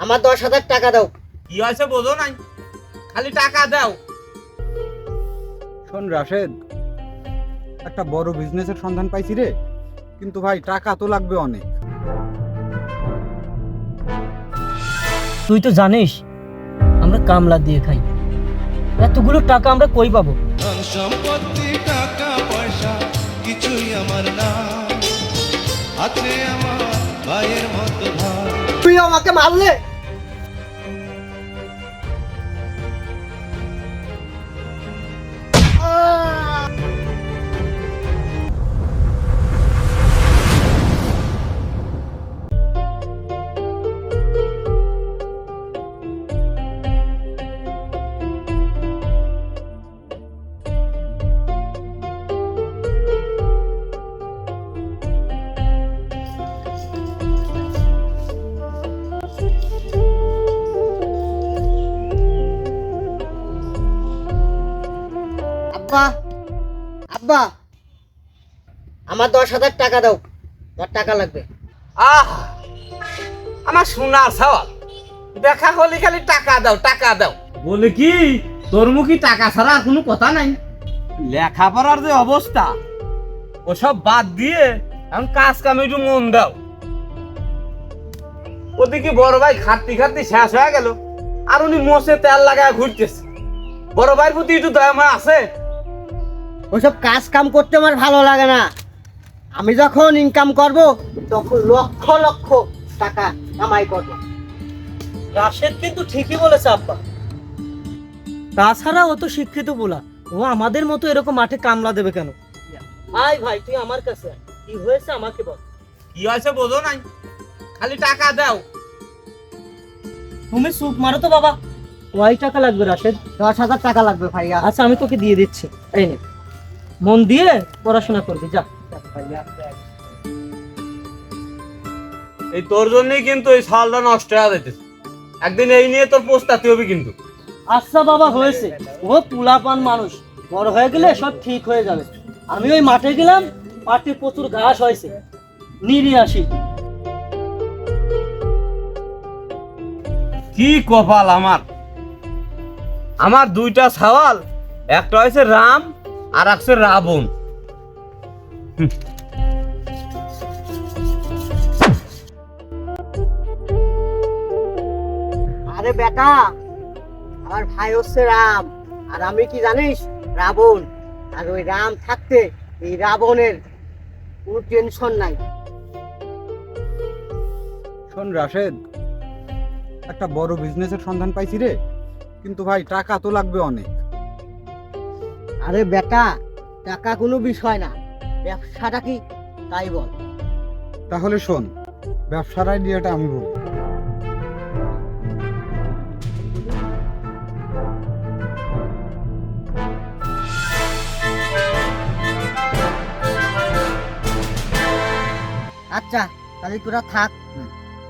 আমার দশ হাজার টাকা দাও। কি হয়েছে বোঝো নাই? খালি টাকা দাও। শোন রাশেদ একটা বড় বিজনেসের সন্ধান পাইছি রে। কিন্তু ভাই টাকা তো লাগবে অনেক। তুই তো জানিস আমরা কামলা দিয়ে খাই। এতগুলো টাকা আমরা কই পাবো? সম্পত্তি টাকা পয়সা কিছুই আমার না হাতে আমার ভাইয়ের মতো ভাই। তুই আমাকে মারলে? আব্বা আব্বা আমার দশ হাজার টাকা দাও। আমার টাকা লাগবে। আহ আমার সোনার সওয়াল। দেখা হলে খালি টাকা দাও টাকা দাও। বলে কি? তোর মুখে টাকা ছাড়া আর কোনো কথা নাই। লেখাপড়ার যে অবস্থা ওসব বাদ দিয়ে এখন কাজ কামে একটু মন দাও। ওদিকে বড় ভাই খাটতি খাটতি শেষ হয়ে গেল আর উনি মোষে তেল লাগায় ঘুরতেছে। বড় ভাইয়ের প্রতি একটু দয়া আছে? ওইসব কাজ কাম করতে আমার ভালো লাগে না। আমি যখন ইনকাম করব তখন লক্ষ লক্ষ টাকা কামাই করব। রাশেদ কিন্তু ঠিকই বলেছে আব্বা। তাছাড়া ও তো শিক্ষিত বলা। ও আমাদের মতো এরকম মাঠে কামলা দেবে কেন? ভাই ভাই তুই আমার কাছে কি হয়েছে আমাকে বল। কি হয়েছে বোঝো নাই। খালি টাকা দাও। তুমি সুপ মারো তো বাবা। কয় টাকা লাগবে রাশেদ? দশ হাজার টাকা লাগবে ভাইয়া। আচ্ছা আমি তোকে দিয়ে দিচ্ছি। এই নে। মন দিয়ে পড়াশোনা করবি যা। এই তোর জন্যই কিন্তু এই সালটা নষ্ট হয়ে যাইতেছে। একদিন এই নিয়ে তোর পোস্তাতে হবে কিন্তু। আচ্ছা বাবা হয়েছে। ও পুলাপান মানুষ। বড় হয়ে গেলে সব ঠিক হয়ে যাবে। আমি ওই মাঠে গেলাম মাঠে প্রচুর ঘাস হয়েছে। নিয়ে আসি। কি কপাল আমার? আমার দুইটা সওয়াল একটা হয়েছে রাম আর একটা রাবণ। আরে বেটা আমার ভাই হচ্ছে রাম আর আমি কি জানিস রাবণ? আর ওই রাম থাকতে এই রাবণের কোনো টেনশন নাই। শোন রাশেদ একটা বড় বিজনেসের সন্ধান পাইছি রে। কিন্তু ভাই টাকা তো লাগবে অনেক। আরে বেটা টাকা কোনো বিষয় না। ব্যবসাটা কি? তাই বল। তাহলে শোন ব্যবসার আইডিয়াটা আমি বলব আচ্ছা তাহলে তোরা থাক।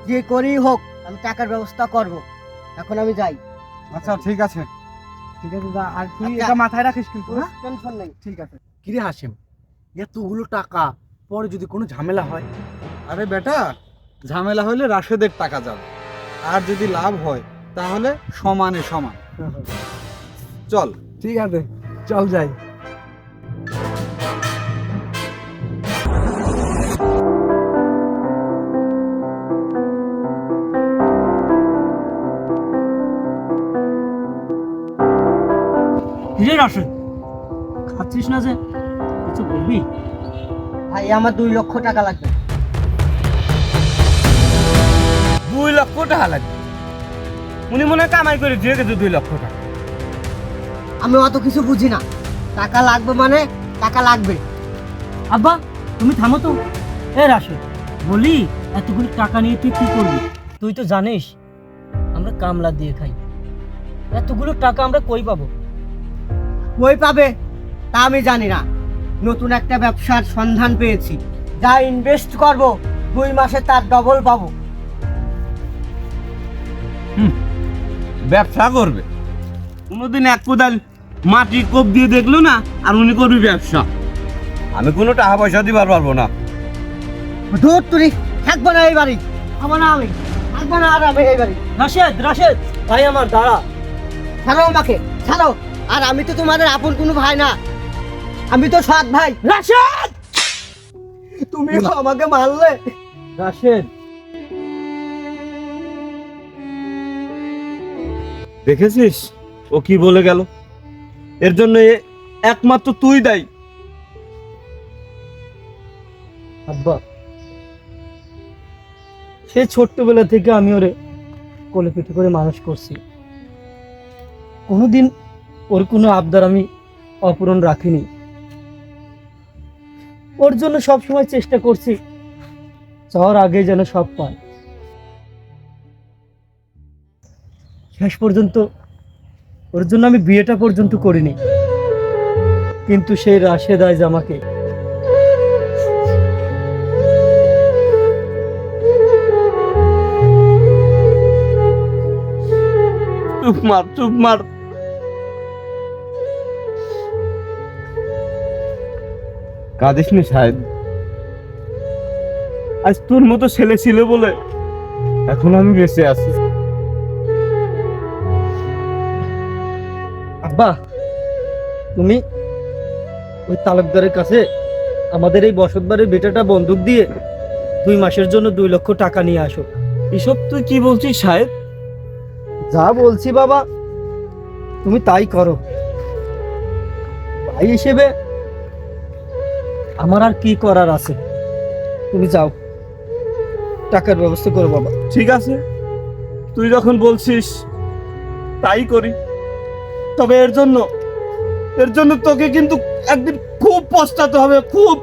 যে করেই হোক আমি টাকার ব্যবস্থা করব। এখন আমি যাই। আচ্ছা ঠিক আছে। ঠিক আছে দা আর তুই আচ্ছা। এটা মাথায় রাখিস কিন্তু হ্যাঁ? টেনশন নেই। ঠিক আছে। কিরে হাসিম এতগুলো টাকা পরে যদি কোনো ঝামেলা হয়? আরে বেটা ঝামেলা হলে রাশেদের টাকা যাবে আর যদি লাভ হয় তাহলে সমানে সমান। চল। ঠিক আছে চল যাই। কিরে রাশেদ খাচ্ছিস না যে কিছু বলবি? ভাই আমার দুই লক্ষ টাকা লাগবে। দুই লক্ষ টাকা লাগবে? উনি মনে হয় কামাই করে দিয়ে গেছে দুই লক্ষ টাকা। আমি অত কিছু বুঝি না। টাকা লাগবে মানে টাকা লাগবে। আব্বা তুমি থামো তো। এ রাশেদ বলি এতগুলো টাকা নিয়ে তুই কি করবি? তুই তো জানিস আমরা কামলা দিয়ে খাই। এতগুলো টাকা আমরা কই পাবো? কই পাবে তা আমি জানি না। নতুন একটা ব্যবসার সন্ধান পেয়েছি। যা ইনভেস্ট করব দুই মাসে তার ডবল পাবো। ব্যবসা করবে। কোনোদিন এক কোদাল মাটি কোপ দিয়ে দেখল না আর উনি করবি ব্যবসা। আমি কোনো টাকা পয়সা দিবার পারব না। দূর তুই থাকব না এই বাড়ি। খাব না আমি থাকব থাকব না আর আমি এই বাড়ি। রাশেদ রাশেদ ভাই আমার দাঁড়া ছাড়ো আমাকে ছাড়ো। আর আমি তো তোমাদের আপন কোনো ভাই না। আমি তো সৎ ভাই। রাশেদ! তুমি আমাকে মারলে। রাশেদ। দেখেছিস? ও কি বলে গেল? এর জন্য একমাত্র তুই দায়ী। আব্বা। সে ছোট্টবেলা থেকে আমি ওরে কোলে পিঠে করে মানুষ করছি। কোনোদিন ওর কোনো আবদার আমি অপূরণ রাখিনি। ওর জন্য সব সময় চেষ্টা করছি, যাওয়ার আগে যেন সব পায়। শেষ পর্যন্ত ওর জন্য আমি বিয়েটা পর্যন্ত করিনি, কিন্তু সেই রাশেদ আজ আমাকে চুপ মার চুপ মার। কাঁদিস নি সাহেব। আজ তোর মতো ছেলে ছিল বলে এখন আমি বেঁচে আছি। আব্বা তুমি ওই তালুকদারের কাছে আমাদের এই বসতবাড়ির বেটাটা বন্দুক দিয়ে দুই মাসের জন্য দুই লক্ষ টাকা নিয়ে আসো। এসব তুই কি বলছিস সাহেব? যা বলছি বাবা তুমি তাই করো। ভাই হিসেবে আমার আর কি করার আছে? তুমি যাও। টাকার ব্যবস্থা করো, বাবা। ঠিক আছে। তুই যখন বলছিস, তাই করি। তবে এর জন্য এর জন্য তোকে কিন্তু একদিন খুব পস্তাতে হবে, খুব।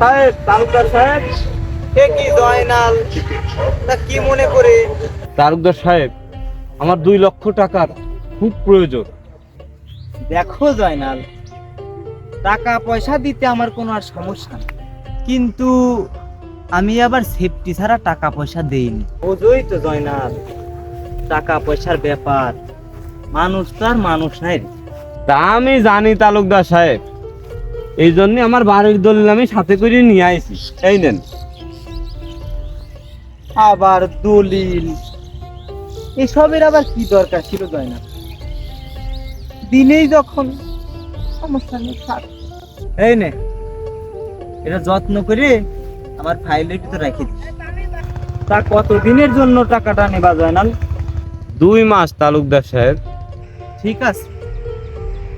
সাহেব তালুকদার সাহেব। এ কি জয়নাল? তা কি মনে করে? তালুকদার সাহেব আমার দুই লক্ষ টাকার খুব প্রয়োজন। দেখো জয়নাল টাকা পয়সা দিতে আমার কোনো আর সমস্যা নেই। কিন্তু আমি আবার সেফটি ছাড়া টাকা পয়সা দেইনি। বোঝোই তো জয়নাল টাকা পয়সার ব্যাপার। মানুষ তো আর মানুষ নাই। তা আমি জানি তালুকদার সাহেব। এই জন্য আমার বাড়ির দলিল আমি সাথে করে নিয়ে আইছি। এই নেন। আবার দলিল। এসবের আবার কি দরকার ছিল জয়নাল দিনেই যখন সমস্যা নেই থাক এই নে। এটা যত্ন করে আমার ফাইলের ভিতরে রেখে দিস। তা কত দিনের জন্য টাকাটা নেবা জয়নাল? দুই মাস তালুকদার সাহেব। ঠিক আছে।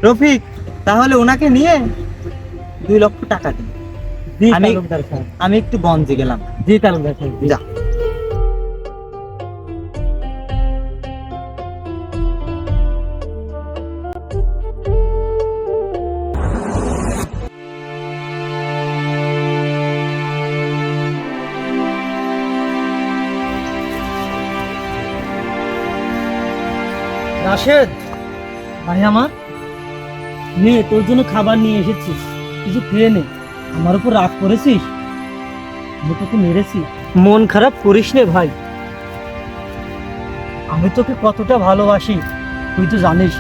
রফিক তাহলে ওনাকে নিয়ে দুই লক্ষ টাকা দিন। আমি- আমি একটু গঞ্জে গেলাম। জি তালুকদার সাহেব যা। রাশেদ ভাই আমার নে তোর জন্য খাবার নিয়ে এসেছি। কিছু খেয়ে নে। আমার উপর রাগ করেছিস? আমি তোকে মেরেছি। মন খারাপ করিস নে ভাই। আমি তোকে কতটা ভালোবাসি, তুই তো জানিস।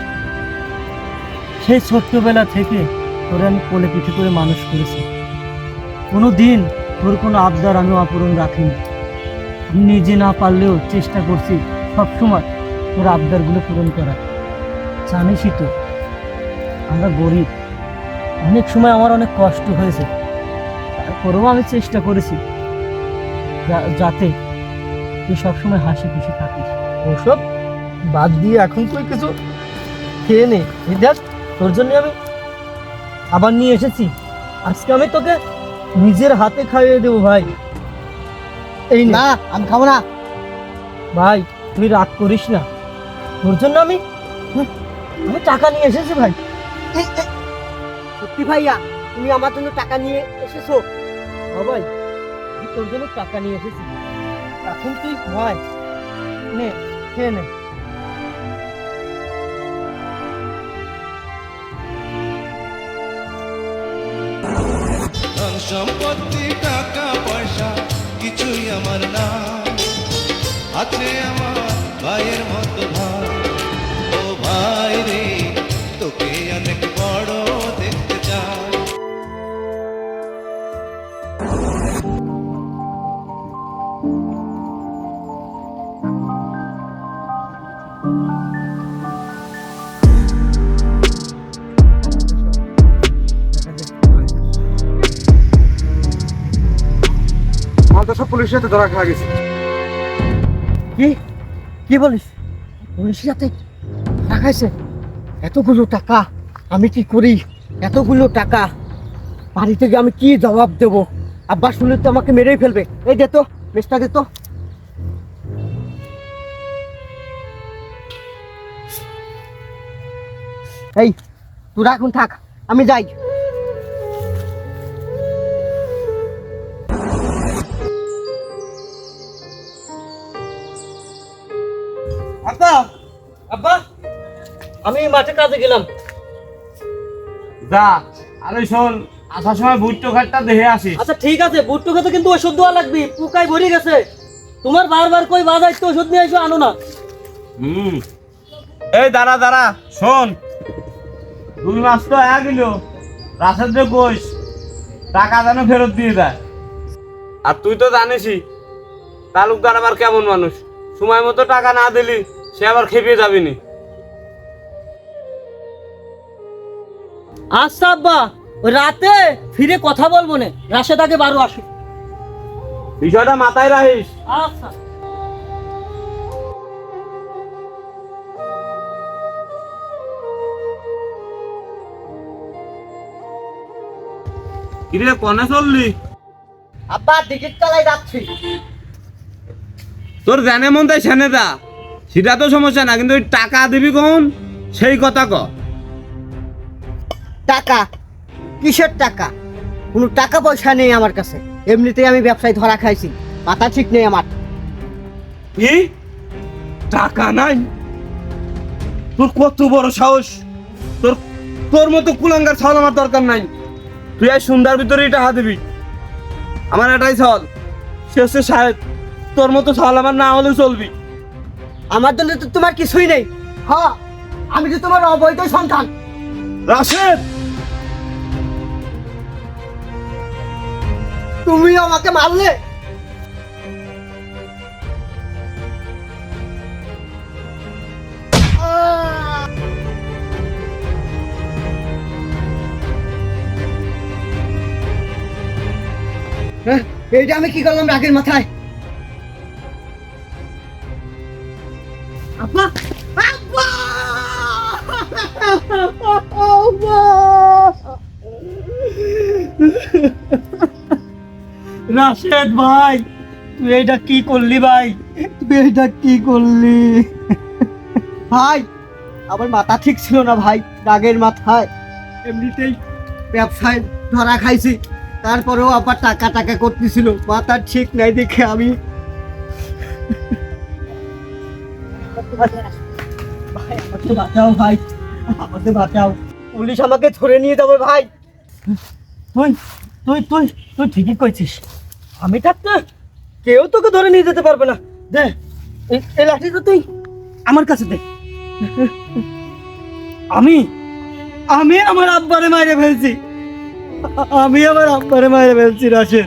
সেই ছোট্টবেলা থেকে তোরে আমি কোলে পিঠে করে মানুষ করেছি। কোনো দিন তোর কোনো আবদার আমি অপূরণ রাখিনি। আমি নিজে না পারলেও চেষ্টা করছি সবসময় তোর আবদারগুলো পূরণ করা জানিসই তো, আমরা গরিব। অনেক সময় আমার অনেক কষ্ট হয়েছে। তারপরেও আমি চেষ্টা করেছি যাতে তুই সবসময় হাসি খুশি থাকিস। ওসব বাদ দিয়ে এখন তুই কিছু খেয়ে নে। দেখ তোর জন্য আমি আবার নিয়ে এসেছি। আজকে আমি তোকে নিজের হাতে খাইয়ে দেবো ভাই। এই না। আমি খাব না। ভাই তুই রাগ করিস না। তোর জন্য আমি আমি টাকা নিয়ে এসেছি ভাই। সত্যি ভাইয়া তুমি আমার জন্য টাকা নিয়ে এসেছ। হ্যাঁ ভাই আমি তোর জন্য টাকা নিয়ে এসেছি। এখন তুই ভয়। নে খেয়ে নে। সম্পত্তি টাকা পয়সা কিছুই আমার না আছে আমার ভাইয়ের মতো পুলিশের সাথে ধরা গেছে। কি? কি বলিস? পুলিশের রাখাইছে এতগুলো টাকা আমি কি করি? এতগুলো টাকা বাড়ি থেকে আমি কি জবাব দেব? আব্বা শুনলে তো আমাকে মেরেই ফেলবে। এই দে তো মেসটা দে তো। এই, তোরা এখন থাক, আমি যাই। আমি মাঠে কাজে গেলাম। যা আরে শোন আসার সময় বুট্টো ঘাটটা দেখে আসিস। আচ্ছা ঠিক আছে বুট্টু খেতে কিন্তু ওষুধ দেওয়া লাগবে পোকায় ভরে গেছে। তোমার বারবার কই বাজার তো ওষুধ নিয়ে এসো আনো না। হুম। এই দাঁড়া দাঁড়া শোন। দুই মাস তো হয়ে গেল রাশেদ যে কইস টাকা যেন ফেরত দিয়ে দেয়। আর তুই তো জানিসই তালুকদার আবার কেমন মানুষ? সময় মতো টাকা না দিলি সে আবার খেপে যাবি আচ্ছা আব্বা রাতে ফিরে কথা বলব না। রাশেদ আগে বারো আসো বিষয়টা মাথায় রাখিস। আচ্ছা কিরে কনে চললি? আব্বা দিঘির তলায় যাচ্ছি। তোর জানে মন তাই সেনে দা সেটা তো সমস্যা না কিন্তু ওই টাকা দিবি কখন? সেই কথা ক। টাকা? কিসের টাকা? কোনো টাকা পয়সা নেই আমার কাছে। এমনিতেই আমি ব্যবসায় ধরা খাইছি। মাথা ঠিক নেই আমার। কি? টাকা নাই? তোর কত বড় সাহস? তোর তোর মতো কুলাঙ্গার ছাল আমার দরকার নাই। তুই এই সুন্দর ভিতরে টাকা দিবি। আমার এটাই ছল সে হচ্ছে সাহেব। তোর মতো ছল আমার না হলেও চলবি। আমার জন্য তো তোমার কিছুই নেই। হ আমি তো তোমার অবৈধ সন্তান। রাশেদ! তুমি আমাকে মারলে? হ্যাঁ, এইটা আমি কি করলাম রাগের মাথায়? রাশেদ ভাই তুই এটা কি করলি ভাই? তুই এটা কি করলি? ভাই আমার মাথা ঠিক ছিল না ভাই রাগের মাথায়। এমনিতেই ব্যবসায় ধরা খাইছি তারপরেও আবার টাকা টাকা করতেছিল মাথা ঠিক নাই দেখে আমি। ভাই আমাকে বাঁচাও ভাই আমাকে বাঁচাও। পুলিশ আমাকে ধরে নিয়ে যাবে ভাই। তুই তুই তুই তুই ঠিকই কইছিস। আমি থাকতে কেউ তোকে ধরে নিয়ে যেতে পারবে না। দে, এই- লাঠিটা তুই আমার কাছে দে। আমি আমি আমার আব্বারে মারে ফেলছি। আমি আমার আব্বারে মাইরে ফেলছি, রাশেদ।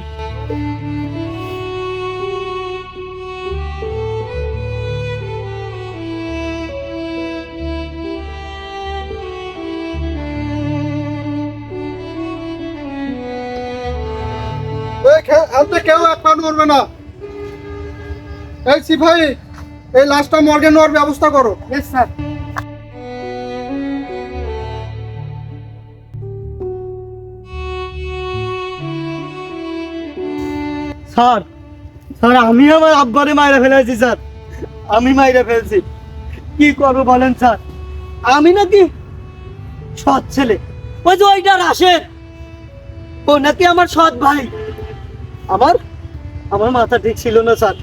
করবে না। এই সিপাহি এই লাশটা মর্গে নেওয়ার ব্যবস্থা করো। স্যার স্যার স্যার আমি আমার আব্বারে মাইরে ফেলেছি স্যার। আমি মাইরে ফেলছি। কি করব বলেন স্যার? আমি নাকি সৎ ছেলে। ওই যে ওইটা রাশেদ ও নাকি আমার সৎ ভাই। আমার আমার মাথা ঠিক ছিল না স্যার।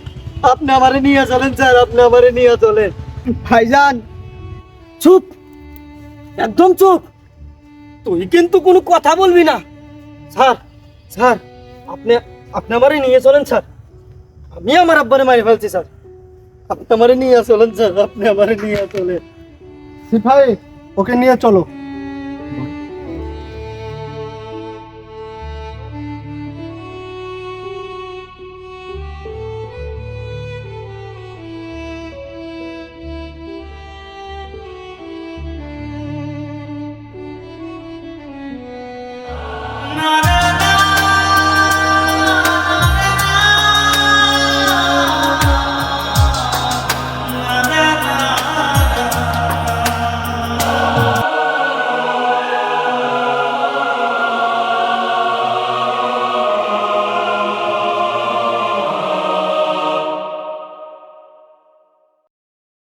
আপনি আমারে নিয়ে চলেন স্যার আপনি আমারে নিয়ে চলেন। ভাইজান চুপ একদম চুপ। তুই কিন্তু কোনো কথা বলবি না। স্যার স্যার আপনি আপনি আমারে নিয়ে চলেন স্যার। আমি আমার আব্বারে মারি ফেলছি স্যার। আপনি আমারে নিয়ে চলেন স্যার আপনি আমারে নিয়ে চলেন। সিপাহী ওকে নিয়ে চলো।